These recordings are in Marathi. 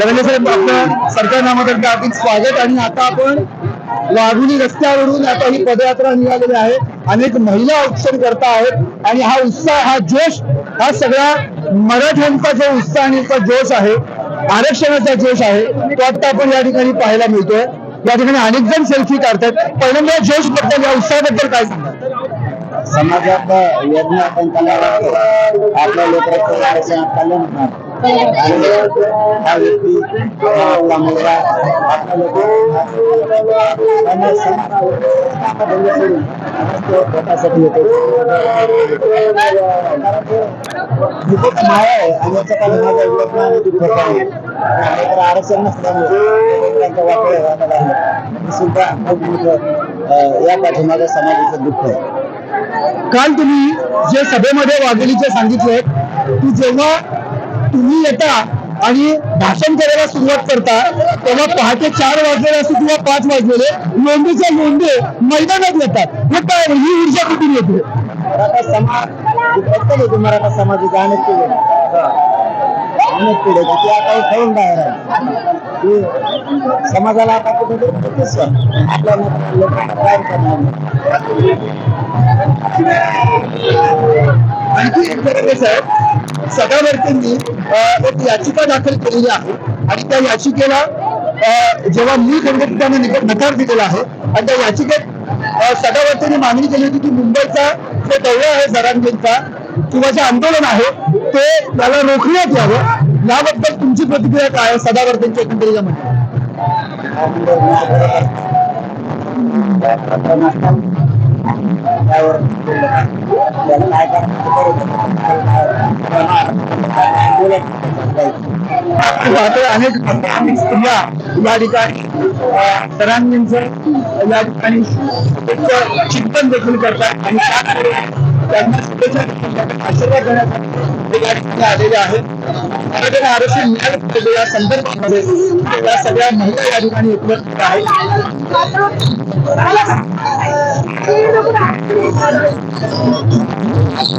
धनंजय साहेब आपलं सरकार नामातर्फे हार्दिक स्वागत. आणि आता आपण वाघुली रस्त्यावरून आता ही पदयात्रा निघालेली आहे. अनेक महिला औक्षण करता आहेत. आणि हा उत्साह हा जोश हा सगळा मराठ्यांचा जो उत्साह आणि जोश आहे आरक्षणाचा जोश आहे तो आता आपण या ठिकाणी पाहायला मिळतोय. या ठिकाणी अनेक जण सेल्फी काढतात. पहिल्यांदा या जोशबद्दल या उत्साहाबद्दल काय सांगतात समाजात यज्ञ आपण त्याला आपल्या लेकराचं आरक्षण कल्याण आणि हा व्यक्ती आपला मुलगा येतो खूपच माया आहे आणि माझा आणि दुःख आहे तर आरक्षण नसल्यामुळे वापर सुद्धा खूप मोठं या पाठीमागे समाजाचं दुःख आहे काल तुम्ही जे सभेमध्ये वाघेलीचे सांगितले की जेव्हा तुम्ही येता आणि भाषण करायला सुरुवात करता. तेव्हा पहाटे चार वाजलेले असते किंवा पाच वाजलेले नोंदीच्या लोंढे मैदानात येतात. हे काय ही ऊर्जा कुठून येते? मराठा समाज प्रत्येक मराठा समाज अनेक पिढे अनेक पिढे ते आता हे बाहेर आहे. समाजाला आता कुठे आपल्या लोकांना काय करणार? आणखी एक सदावर्तींनी एक याचिका दाखल केलेली आहे आणि त्या याचिकेला अं, जेव्हा मी खंडपीठाने नकार दिलेला आहे आणि त्या याचिकेत सदावर्तींनी मागणी केली होती की मुंबईचा जो दौरा आहे सरांजींचा किंवा जे आंदोलन आहे ते त्याला रोखण्यात यावं. याबद्दल तुमची प्रतिक्रिया काय आहे? सदावर्तींच्या एकंदरीत म्हणतात त्यावर काय करायचं अनेक अनेक स्त्रिया या ठिकाणी अं, या ठिकाणी चिंतन देखील करतात आणि त्याचबरोबर त्यांना शुभेच्छा आशीर्वाद देण्यासाठी या ठिकाणी आलेले आहेत. मराठ्याला आरक्षण मिळालं या संदर्भामध्ये. या सगळ्या महिला या ठिकाणी उपलब्ध आहेत.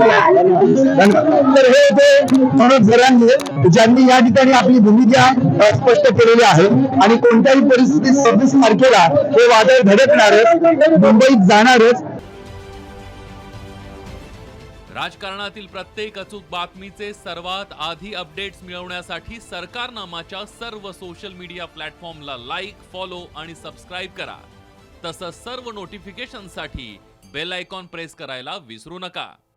तर हे मनोज झरांगे ज्यांनी या ठिकाणी आपली भूमिका स्पष्ट केलेली आहे. आणि कोणत्याही परिस्थितीत सव्वीस तारखेला हे वादळ धडकणारच मुंबईत जाणारच. राजकारणातील प्रत्येक अचूक बातमीचे सर्वात आधी अपडेट्स मिळवण्यासाठी सरकारनामाच्या सर्व सोशल मीडिया प्लॅटफॉर्मला लाईक फॉलो आणि सबस्क्राईब करा. तसंच सर्व नोटिफिकेशनसाठी बेल आयकॉन प्रेस करायला विसरू नका.